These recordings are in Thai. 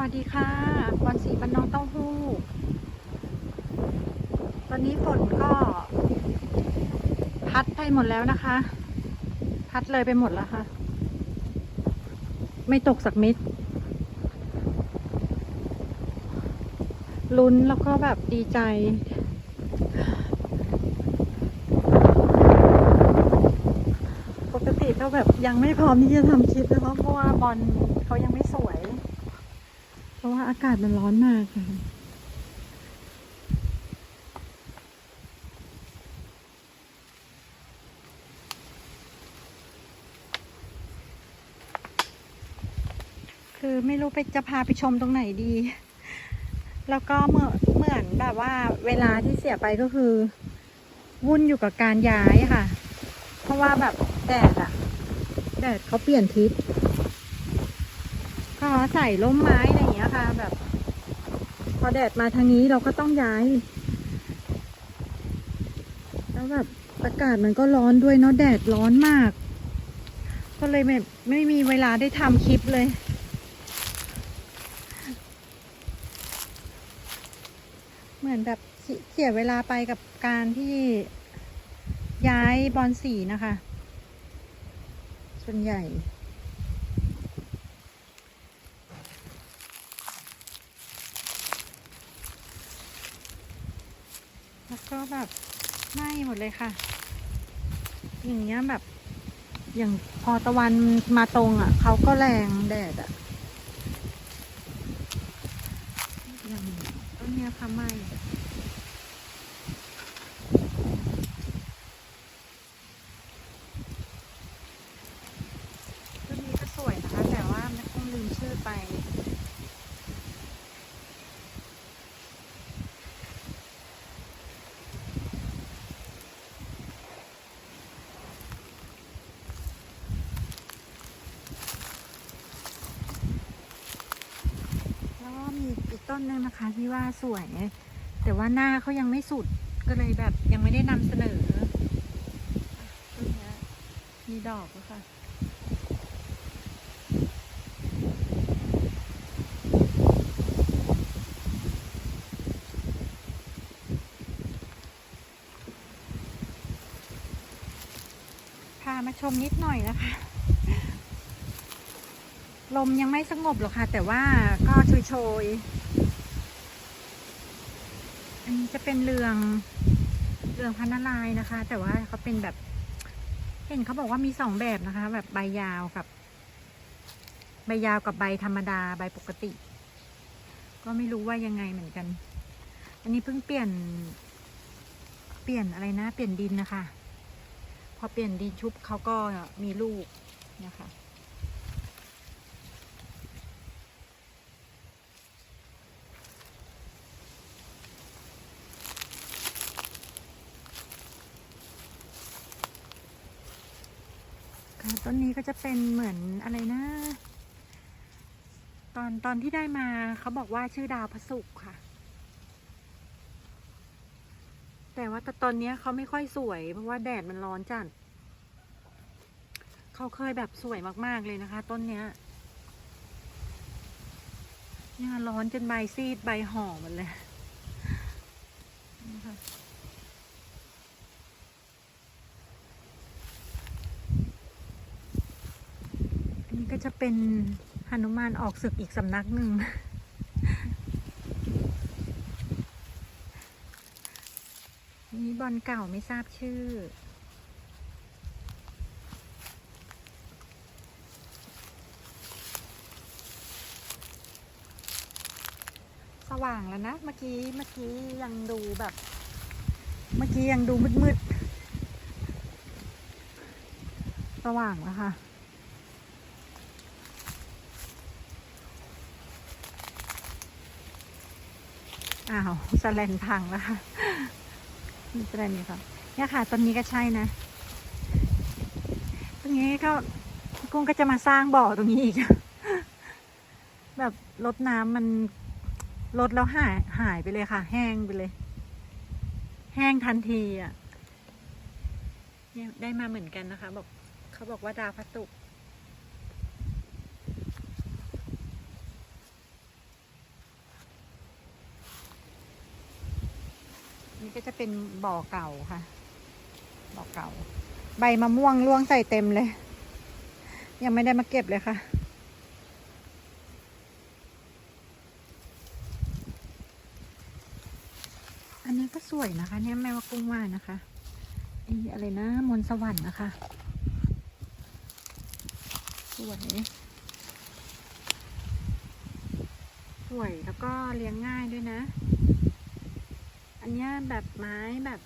วัสดีค่ะบอลสีบันน้องเต้าหู้ ตอนนี้ฝนก็ พัดไปหมดแล้วนะคะ พัดเลยไปหมดแล้วค่ะ ไม่ตกสักม็ดลุ้นแล้วก็แบบดีใจ ปกติก็แบบยังไม่พร้อมที่จะทำคลิปนะคะเพราะว่าบอลเขายังไม่สวย อากาศมันร้อนมากค่ะคือไม่รู้ไปจะพาไปชมตรงไหนดี แล้วก็เหมือนเหมือนแบบว่าเวลาที่เสียไปก็คือ วุ่นอยู่กับการย้ายค่ะ เพราะว่าแบบแดดอะแดดเขาเปลี่ยนทิศก็ใส่ร่มไม้ งี้ยค่ะ แบบ พอแดดมาทางนี้เราก็ต้องย้าย แล้วแบบอากาศมันก็ร้อนด้วยเนาะแดดร้อนมาก ก็เลยแบบไม่มีเวลาได้ทำคลิปเลยเหมือนแบบเสียเสียเวลาไปกับการที่ย้ายบอลสีนะคะ ส่วนใหญ่ แล้วก็แบบไหม้หมดเลยค่ะ อย่างเงี้ยแบบ อย่างพอตะวันมาตรงอะเขาก็แรงแดดอะอย่างต้นเนี้ยค่ะไหม้ต้นนี้ก็สวยนะคะ แต่ว่าไม่ต้องลืมชื่อไป แล้วก็มีอีกต้ นะคะที่ว่าสวย แต่ว่าหน้าเขายังไม่สุดก็เลยแบบยังไม่ได้นำเสนอต้นนี้มีดอกแล้วค่ะพามาชมนิดหน่อยนะคะ ลมยังไม่สงบหรอกค่ะ แต่ว่าก็ชยๆอันนี้ จะเป็นเรืองเรืองพันนาลายนะคะ แต่ว่าเขาเป็นแบบ เห็นเขาบอกว่ามีสองแบบนะคะ แบบใบยาวกับ ใบยาวกับใบธรรมดาใบปกติ ก็ไม่รู้ว่ายังไงเหมือนกัน อันนี้เพิ่งเปลี่ยน เปลี่ยนอะไรนะ เปลี่ยนดินนะคะ พอเปลี่ยนดินชุบเขาก็มีลูกนะคะ ต้นนี้ก็จะเป็นเหมือนอะไรนะ ตอนตอนที่ได้มาเขาบอกว่าชื่อดาวพระศุกร์ค่ะ แต่ว่าแต่ตอนนี้เขาไม่ค่อยสวย เพราะว่าแดดมันร้อนจัดเขาเคยแบบสวยมากๆเลยนะคะ ต้นเนี้ยเนี่ยร้อนจนใบซีดใบห่อหมดเลยนะคะ อันนี้ก็ จะเป็นหนุมานออกศึกอีกสำนักหนึ่ง นี่บอลเก่าไม่ทราบชื่อ สว่างแล้วนะ เมื่อกี้เมื่อกี้ยังดูแบบ เมื่อกี้ยังดูมืดๆ สว่างแล้วค่ะ อ้าวสแลนพังแล้วค่ะมีสแลนอยู่ค่ะเนี่ยค่ะต้นนี้ก็ใช่นะตรงนี้ก็กุ้งก็จะมาสร้างบ่อตรงนี้อีก แบบลดน้ำมันลดแล้วหายหายไปเลยค่ะ แห้งไปเลย แห้งทันทีอะเนี่ยได้มาเหมือนกันนะคะ บอกเขาบอกว่าดาวพระศุก นี้ก็จะเป็นบ่อเก่าค่ะ บ่อเก่า ใบมะม่วงร่วงใส่เต็มเลย ยังไม่ได้มาเก็บเลยค่ะ อันนี้ก็สวยนะคะ เนี่ยแม่ว่ากุ้งว่านะคะอ้อะไรนะมนสวรรค์นะคะ สวย สวยแล้วก็เลี้ยงง่ายด้วยนะ นนี้แบบไม้แบบ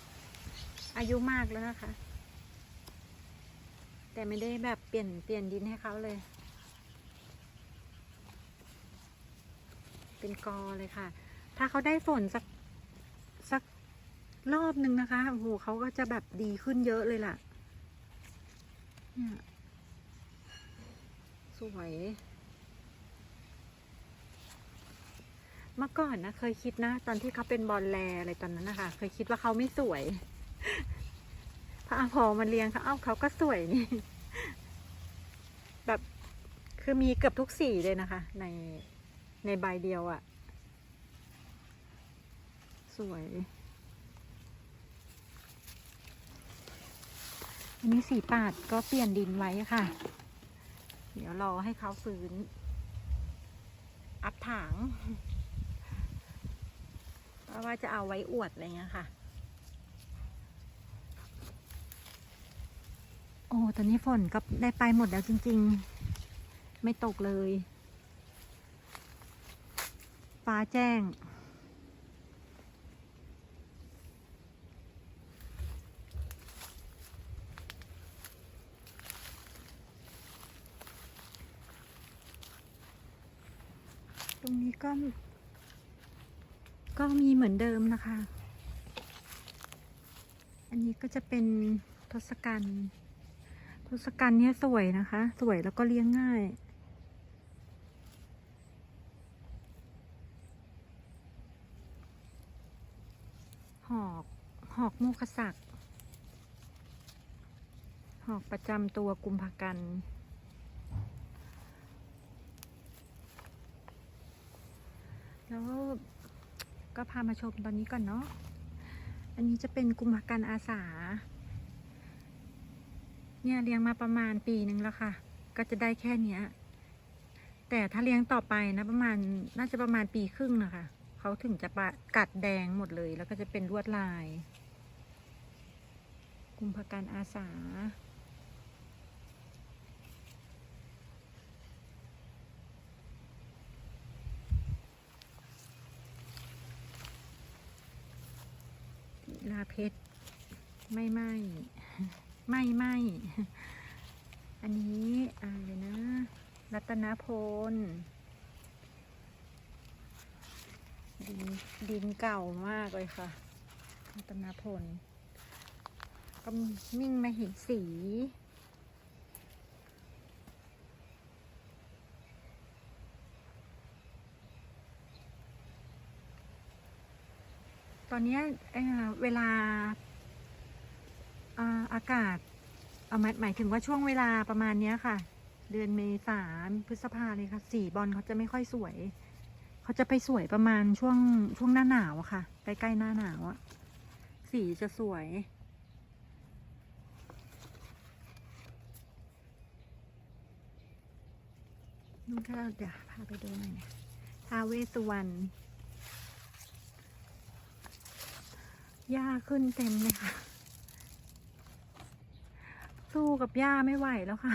อายุมากแล้วนะคะ แต่ไม่ได้แบบเปลี่ยนเปลี่ยนดินให้เขาเลย เป็นกอเลยค่ะ ถ้าเขาได้ฝนสักสักรอบหนึ่งนะคะโอ้โหเขาก็จะแบบดีขึ้นเยอะเลยล่ะ เนี่ย สวย เมื่อก่อนนะ เคยคิดนะ ตอนที่เขาเป็นบอลแลอะไรตอนนั้นนะคะ เคยคิดว่าเขาไม่สวยพอเอาพอมาเลี้ยงเขาเอ้าเขาก็สวยนี่ แบบคือมีเกือบทุกสีเลยนะคะ ในในใบเดียวอะ่ะ สวย อันนี้สีปาดก็เปลี่ยนดินไว้ค่ะ เดี๋ยวรอให้เขาฟื้น อัดถาง เพราะว่าจะเอาไว้อวดอะไรเงี้ยค่ะ โอ้ตอนนี้ฝนก็ได้ไปหมดแล้วจริง ๆ ไม่ตกเลย ฟ้าแจ้ง ตรงนี้ก็ ก็มีเหมือนเดิมนะคะ อันนี้ก็จะเป็นทศกัณฐ์ทศกัณฐ์เนี่ยสวยนะคะ สวยแล้วก็เลี้ยงง่าย หอกหอกมูคศักดิ์หอกประจำตัวกุมภกันแล้ว ก็พามาชมตอนนี้ก่อนเนาะ อันนี้จะเป็นกุมภกันอาสา เนี่ยเลี้ยงมาประมาณปีหนึ่งแล้วค่ะ ก็จะได้แค่เนี้ย แต่ถ้าเลี้ยงต่อไปนะประมาณน่าจะประมาณปีครึ่งนะคะเขาถึงจะปะกัดแดงหมดเลย แล้วก็จะเป็นลวดลาย กุมภกันอาสา ลาเพชรไม่ไหมไม่ไหมอันนี้อะไรนะ รัตนพล ดินดินเก่ามากเลยค่ะ รัตนพลก็มิ่งมาเห็นสี อนนี้เเวลาอาอากาศเอาหมายหมายถึงว่าช่วงเวลาประมาณนี้ค่ะ เดือนเมษาพฤษภาเลยค่ะ สีบอลเขาจะไม่ค่อยสวย เขาจะไปสวยประมาณช่วงช่วงหน้าหนาวอะค่ะ ใกล้ๆหน้าหนาวอะสีจะสวย นู่นถ้าเดี๋ยวพาไปดูหน่อยนะทาเวสสุวรรณ หญ้าขึ้นเต็มเลยค่ะ สู้กับหญ้าไม่ไหวแล้วค่ะ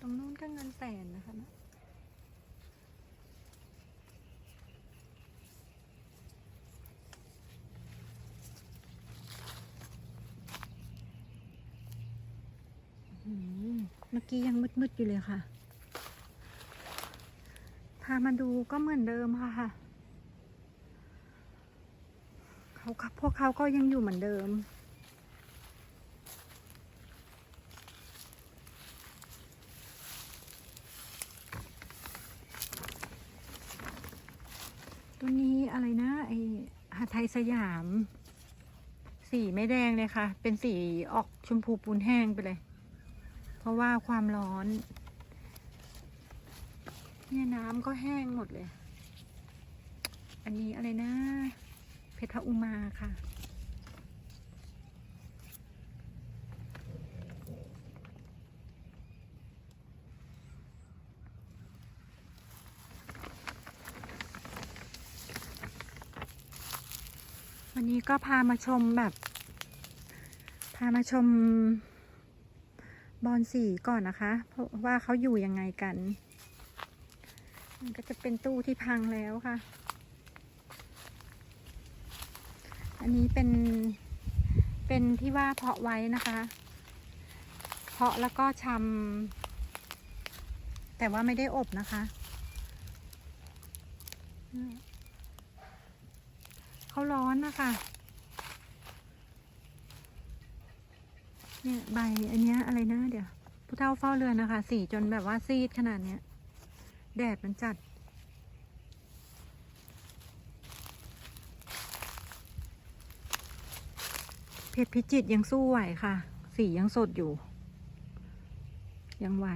ตรงนู้นก็เงินแสนนะคะนะเมื่อกี้ยังมืดๆอยู่เลยค่ะามาดูก็เหมือนเดิมค่ะเขาพวกเขาก็ยังอยู่เหมือนเดิม ตัวนี้อะไรนะไอหาไทยสยาม สีไม่แดงเลยค่ะ เป็นสีออกชมพูปูนแห้งไปเลย เพราะว่าความร้อน เนี่ยน้ำก็แห้งหมดเลย อันนี้อะไรนะ เพชรอุมาค่ะ วันนี้ก็พามาชมแบบ พามาชมบอลสีก่อนนะคะ เพราะว่าเขาอยู่ยังไงกัน มันก็จะเป็นตู้ที่พังแล้วค่ะ อันนี้เป็นเป็นที่ว่าเพาะไว้นะคะ เพาะแล้วก็ชำแต่ว่าไม่ได้อบนะคะเขาร้อนนะคะเนี่ยใบอันนี้อะไรนะเดี๋ยวผู้เฒ่าเฝ้าเรือนนะคะ สีจนแบบว่าซีดขนาดเนี้ย แดดมันจัด เพชรพิจิตรยังสู้ไหวค่ะ สียังสดอยู่ ยังไหว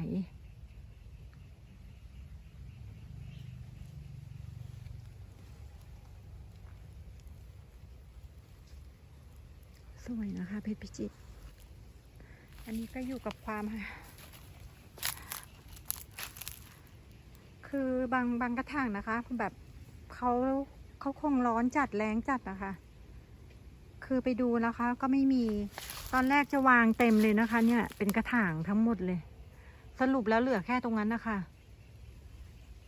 สวยนะคะ เพชรพิจิตรอันนี้ก็อยู่กับความคื อบางบางกระถางนะคะ แบบเขาเขาคงร้อนจัดแรงจัดนะคะ คือไปดูนะคะก็ไม่มีตอนแรกจะวางเต็มเลยนะคะ เนี่ย เป็นกระถางทั้งหมดเลย สรุปแล้วเหลือแค่ตรงนั้นนะคะ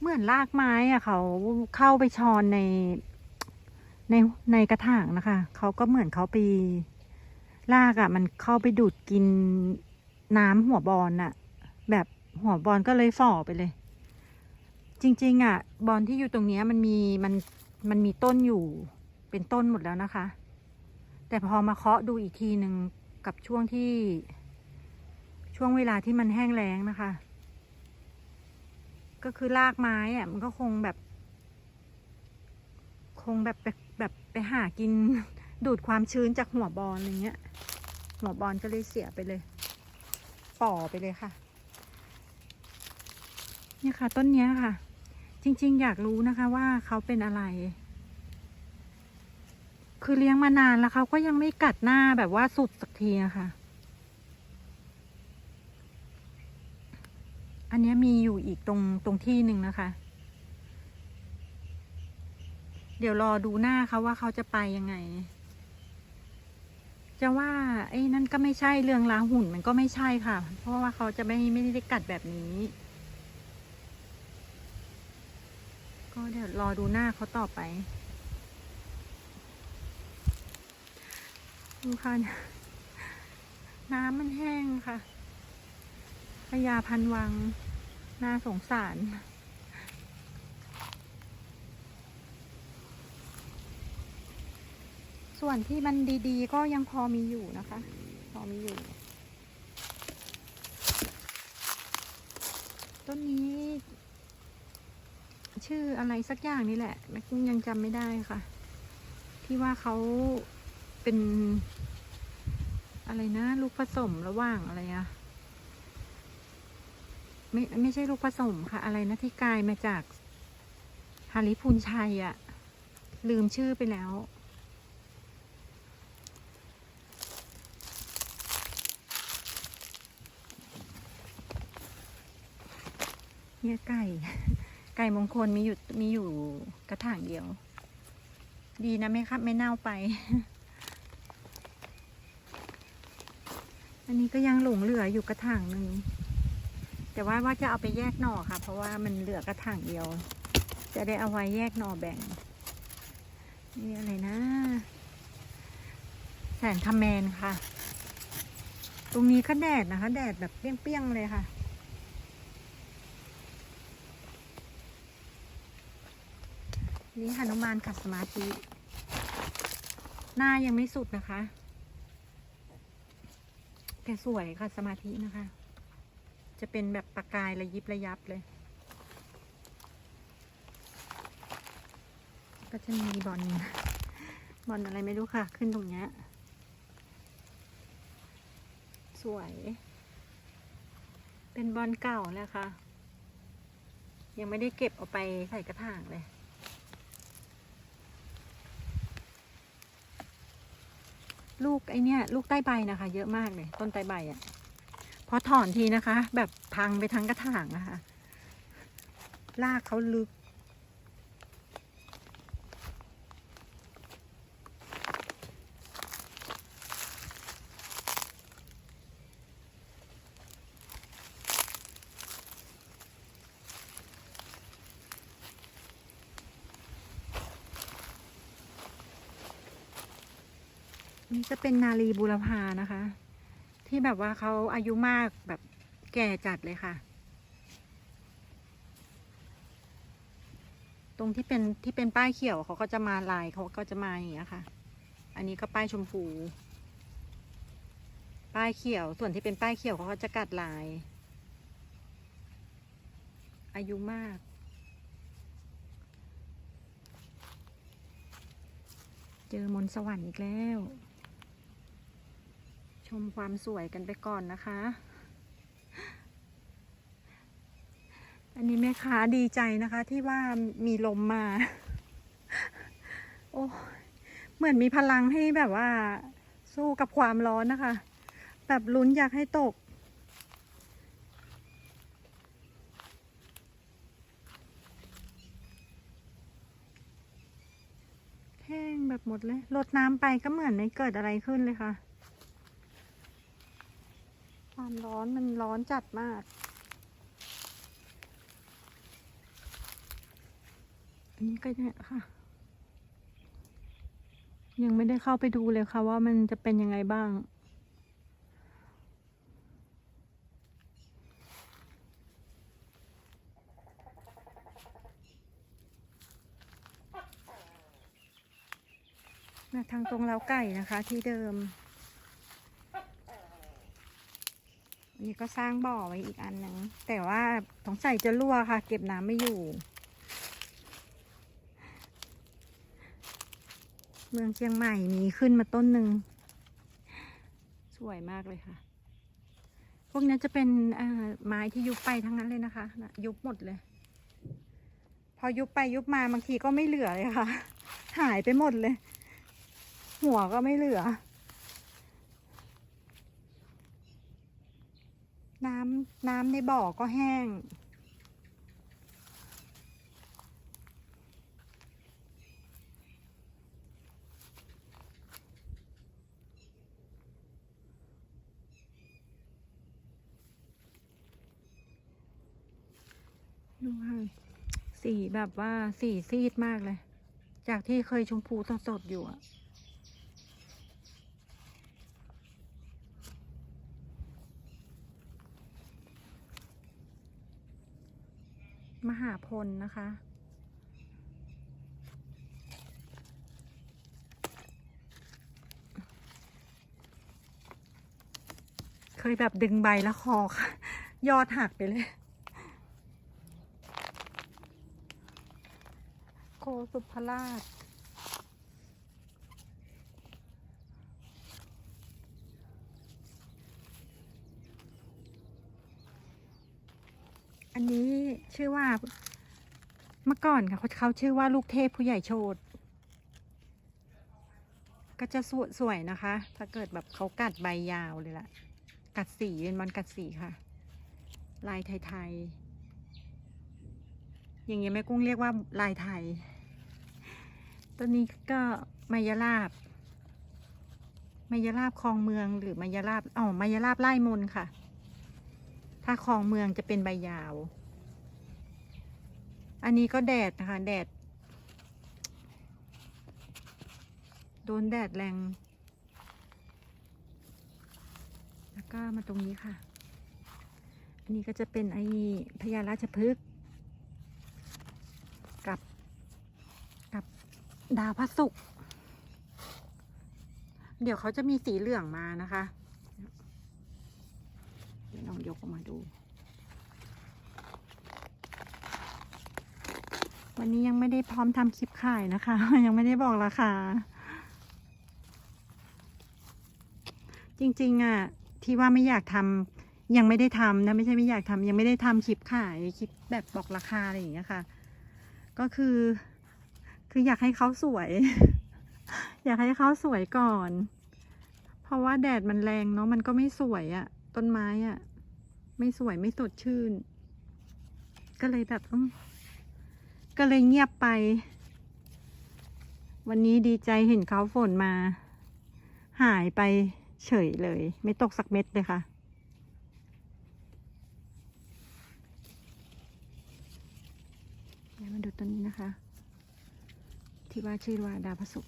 เหมือนรากไม้อะเขาเข้าไปชอนในในในกระถางนะคะ เขาก็เหมือนเขาไปรากอะมันเข้าไปดูดกินน้ำหัวบอลน่ะ แบบหัวบอลก็เลยฝ่อไปเลย จริง ๆ อะ บอลที่อยู่ตรงนี้มันมีมันมันมีต้นอยู่เป็นต้นหมดแล้วนะคะ แต่พอมาเคาะดูอีกทีหนึ่งกับช่วงที่ช่วงเวลาที่มันแห้งแล้งนะคะ ก็คือรากไม้อะมันก็คงแบบ คงแบบแบบแบบไปหากินดูดความชื้นจากหัวบอลอะไรเงี้ย หัวบอลก็เลยเสียไปเลยฝ่อไปเลยค่ะเนี่ยค่ะ ต้นนี้ค่ะ จริง ๆ อยากรู้นะคะว่าเขาเป็นอะไร คือเลี้ยงมานานแล้วเขาก็ยังไม่กัดหน้าแบบว่าสุดสักทีอะคะ อันนี้มีอยู่อีกตรงตรงที่หนึ่งนะคะ เดี๋ยวรอดูหน้าเขาว่าเขาจะไปยังไง จะว่า ไอ้นั่นก็ไม่ใช่เรื่องล้าหุ่นมันก็ไม่ใช่ค่ะ เพราะว่าเขาจะไม่ไม่ได้กัดแบบนี้ ก็เดี๋ยวรอดูหน้าเขาต่อไปดูค่ะน้ำมันแห้งค่ะพญาพันวัง น่าสงสาร ส่วนที่มันดีๆ ก็ยังพอมีอยู่นะคะ พอมีอยู่ ต้นนี้ ชื่ออะไรสักอย่างนี่แหละแม็กยังจำไม่ได้ค่ะ ที่ว่าเขาเป็น อะไรนะ ลูกผสมระหว่างอะไรอะไม่ไม่ใช่ลูกผสมค่ะ อะไรนะที่กลายมาจากฮาริพูนชัยอะลืมชื่อไปแล้วเนี่ยไก่ ไก่มงคลมีอยู่มีอยู่กระถางเดียว ดีนะไม่ครับ ไม่เน่าไป อันนี้ก็ยังหลงเหลืออยู่กระถางหนึ่งแต่ว่าว่าจะเอาไปแยกหน่อค่ะ เพราะว่ามันเหลือกระถางเดียว จะได้เอาไว้แยกหน่อแบ่งนี่อะไรนะ แสนคาแมนค่ะ ตรงนี้ก็แดดนะคะ แดดแบบเปรี้ยงๆเลยค่ะ นี่หนุมานขัดสมาธิ หน้ายังไม่สุดนะคะ แต่สวยค่ะสมาธินะคะ จะเป็นแบบประกายระยิบระยับเลย ก็จะมีบอลบอลอะไรไม่รู้ค่ะ ขึ้นตรงเนี้ย สวย เป็นบอลเก่าแล้วค่ะ ยังไม่ได้เก็บเอาไปใส่กระถางเลย ลูกไอเนี้ยลูกใต้ใบนะคะ เยอะมากเลย ต้นใต้ใบอะ่ะพอถอนทีนะคะ แบบพังไปทั้งกระถางนะคะลากเขาลึก นี่จะเป็นนาลีบูรพานะคะ ที่แบบว่าเขาอายุมากแบบแก่จัดเลยค่ะ ตรงที่เป็นที่เป็นป้ายเขียวเขาก็จะมาลายเขาก็จะมาอย่างเงี้ยค่ะ อันนี้ก็ป้ายชมพู ป้ายเขียวส่วนที่เป็นป้ายเขียวเขาก็จะกัดลาย อายุมากเจอมนสวรรค์อีกแล้ว ชมความสวยกันไปก่อนนะคะ อันนี้แม่ค้าดีใจนะคะที่ว่ามีลมมา โอ้เหมือนมีพลังให้แบบว่า สู้กับความร้อนนะคะ แบบลุ้นอยากให้ตกแห้งแบบหมดเลยลดน้ำไปก็เหมือนไม่เกิดอะไรขึ้นเลยค่ะ ความร้อนมันร้อนจัดมาก อันนี้ก็เนี่ยค่ะ ยังไม่ได้เข้าไปดูเลยค่ะว่ามันจะเป็นยังไงบ้างทางตรงเล้าไก่นะคะที่เดิม อันนี้ ก็สร้างบ่อไว้อีกอันหนึ่งแต่ว่าต้องใส่จะรั่วค่ะ เก็บน้ำไม่อยู่ เมืองเชียงใหม่มีขึ้นมาต้นหนึ่งสวยมากเลยค่ะ พวกนี้จะเป็นอ่อไม้ที่ยุบไปทั้งนั้นเลยนะคะ ยุบหมดเลย พอยุบไปยุบมาบางทีก็ไม่เหลือเลยค่ะ หายไปหมดเลย หัวก็ไม่เหลือ น้ำในบ่อก็แห้ง ดูค่ะสีแบบว่าสีซีดมากเลย จากที่เคยชมพูสดๆอยู่อะ หาพลนะคะ เคยแบบดึงใบแล้วคอค่ะ ยอดหักไปเลยโคสุภราชอันนี้ ชื่อว่า เมื่อก่อนค่ะเขาชื่อว่าลูกเทพผู้ใหญ่โชดก็จะสวยสวยนะคะ ถ้าเกิดแบบเขากัดใบยาวเลยล่ะ กัดสีเป็นมันกัดสีค่ะ ลายไทยๆ อย่างเงี้ยแม่กุ้งเรียกว่าลายไทย ตัวนี้ก็มายาลาบมายาลาบคลองเมืองหรือมายาลาบอ๋อมายาลาบไล่มนค่ะ ถ้าคลองเมืองจะเป็นใบยาว อันนี้ก็แดดนะคะ แดด โดนแดดแรง แล้วก็มาตรงนี้ค่ะ อันนี้ก็จะเป็นไอ้พญาราชพฤกษ์กับกับดาวพระศุกร์เดี๋ยวเขาจะมีสีเหลืองมานะคะเดี๋ยวลองยกออกมาดู วันนี้ยังไม่ได้พร้อมทำคลิปขายนะคะ ยังไม่ได้บอกราคา จริงๆอะ ที่ว่าไม่อยากทยังไม่ได้ทำนะไม่ใช่ไม่อยากทำยังไม่ได้ทำคลิปขายคลิปแบบบอกราคาอะไรอย่างเงี้ยค่ะ ก็คือ คืออยากให้เขาสวย อยากให้เขาสวยก่อน เพราะว่าแดดมันแรงเนาะมันก็ไม่สวยอะต้นไม้อะ ไม่สวยไม่สดชื่น ก็เลยแบบต้อง ก็เลยเงียบไป วันนี้ดีใจเห็นเขาฝนมา หายไปเฉยเลย ไม่ตกสักเม็ดเลยค่ะ เดี๋ยวมาดูต้นนี้นะคะ ที่ว่าชื่อว่าดาวพระศุก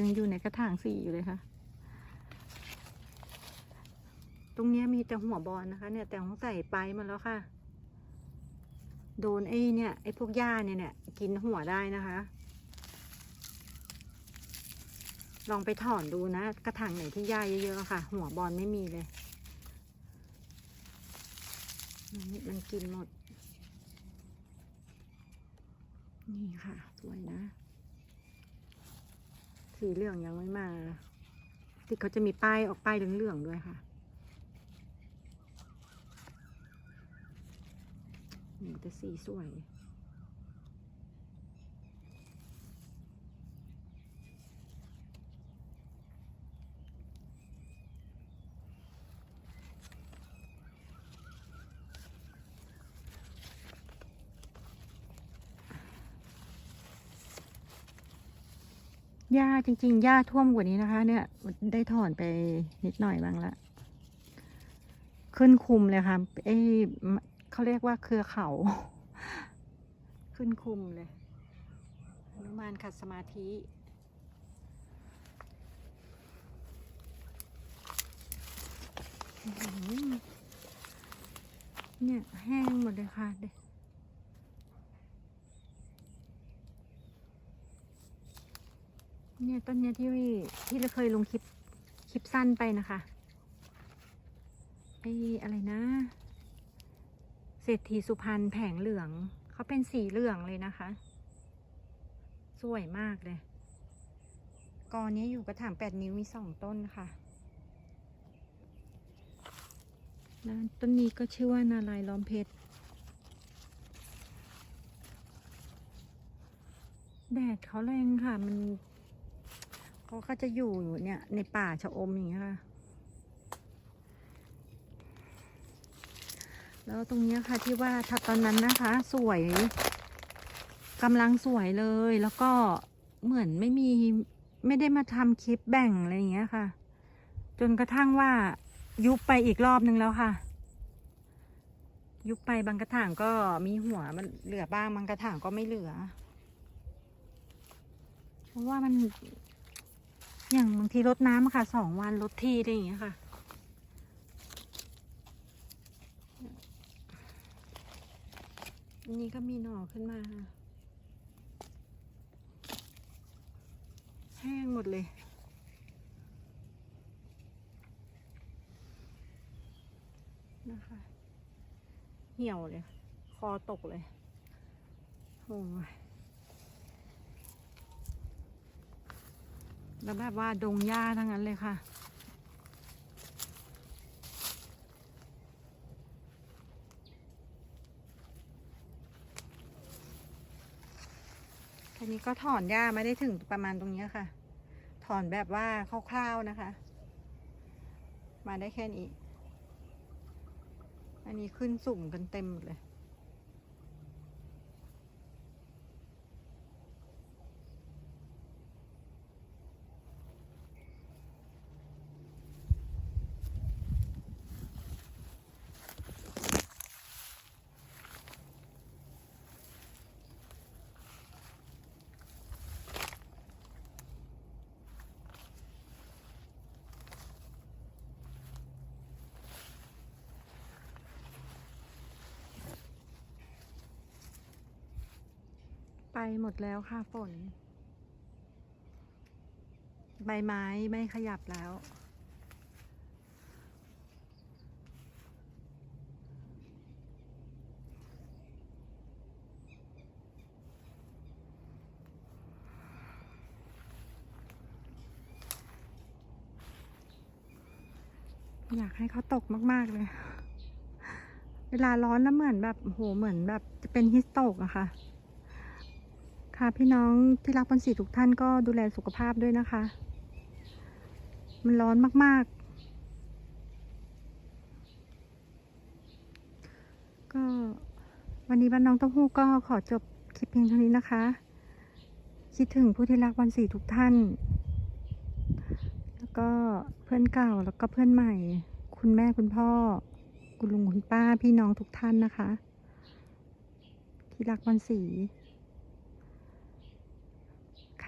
ยังอยู่ในกระถางสีอยู่เลยค่ะ ตรงนี้มีแต่หัวบอลนะคะ เนี่ยแต่ของใส่ไปมาแล้วค่ะ โดนไอ้เนี่ยไอ้พวกหญ้าเนี่ยเนี่ยกินหัวได้นะคะ ลองไปถอนดูนะ กระถางไหนที่หญ้าเยอะๆอะค่ะ หัวบอลไม่มีเลยมันมันกินหมด นี่ค่ะ สวยนะ สีเหลืองยังไม่มา ที่เขาจะมีป้ายออกป้ายเหลืองๆด้วยค่ะ แต่สีสวย หญ้าจริงๆ หญ้าท่วมกว่านี้นะคะ เนี่ย ได้ถอนไปนิดหน่อยบ้างละ ขึ้นคุมเลยค่ะ เอ้ เขาเรียกว่าเครือเขา ขึ้นคุมเลยอนุมานขัดสมาธิเนี่ยแห้งหมดเลยค่ะเด็เนี่ยต้นเนี้ยที่ที่เราเคยลงคลิป คลิปสั้นไปนะคะไอ้อะไรนะ เศรษฐีสุพรรณแผงเหลือง เขาเป็นสีเหลืองเลยนะคะ สวยมากเลย กอนี้อยู่กระถางแปดนิ้วมีสองต้นค่ะแล้วต้นนี้ก็ชื่อว่านาลายล้อมเพชร แดดเขาแรงค่ะ มันเขาก็จะอยู่เนี่ยในป่าชะอมอย่างเงี้ยค่ะ แล้วตรงนี้ค่ะที่ว่าถ้าตอนนั้นนะคะ สวยกำลังสวยเลย แล้วก็เหมือนไม่มีไม่ได้มาทำคลิปแบ่งอะไรอย่างเงี้ยค่ะ จนกระทั่งว่ายุบไปอีกรอบนึงแล้วค่ะ ยุบไปบางกระถางก็มีหัวมันเหลือบ้างบางกระถางก็ไม่เหลือ เพราะว่ามันอย่างบางทีรดน้ำค่ะสองวันรดทีอะไรอย่างเงี้ยค่ะันนี้ก็มีหน่อขึ้นมา แห้งหมดเลย นะคะ เหี่ยวเลย คอตกเลยโอ้ยแล้วแบบว่าดงหญ้าทั้งนั้นเลยค่ะ อันนี้ก็ถอนหญ้าไม่ได้ถึงประมาณตรงนี้ค่ะ ถอนแบบว่าคร่าวๆนะคะ มาได้แค่นี้ อันนี้ขึ้นสุ่มกันเต็มเลย หมดแล้วค่ะฝน ใบไม้ไม่ขยับแล้ว อยากให้เขาตกมาก ๆ เลยเวลาร้อนแล้วเหมือนแบบโอ้โหเหมือนแบบจะเป็นฮิสโตกอะค่ะ ค่ะพี่น้องที่รักพันสีทุกท่านก็ดูแลสุขภาพด้วยนะคะ มันร้อนมาก ๆ ก็วันนี้บ้านน้องเต้าหู้ก็ขอจบคลิปเพียงเท่านี้นะคะ คิดถึงผู้ที่รักวันสีทุกท่าน แล้วก็เพื่อนเก่าแล้วก็เพื่อนใหม่ คุณแม่คุณพ่อ คุณลุงคุณป้าพี่น้องทุกท่านนะคะ ที่รักวันสี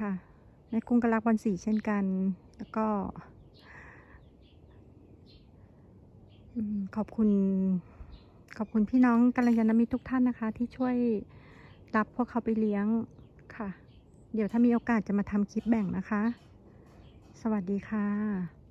ค่ะในกรุงก็รักวันสีเช่นกัน แล้วก็ ขอบคุณ ขอบคุณพี่น้องกัลยาณมิตรทุกท่านนะคะ ที่ช่วยรับพวกเขาไปเลี้ยงค่ะ เดี๋ยวถ้ามีโอกาสจะมาทำคลิปแบ่งนะคะ สวัสดีค่ะ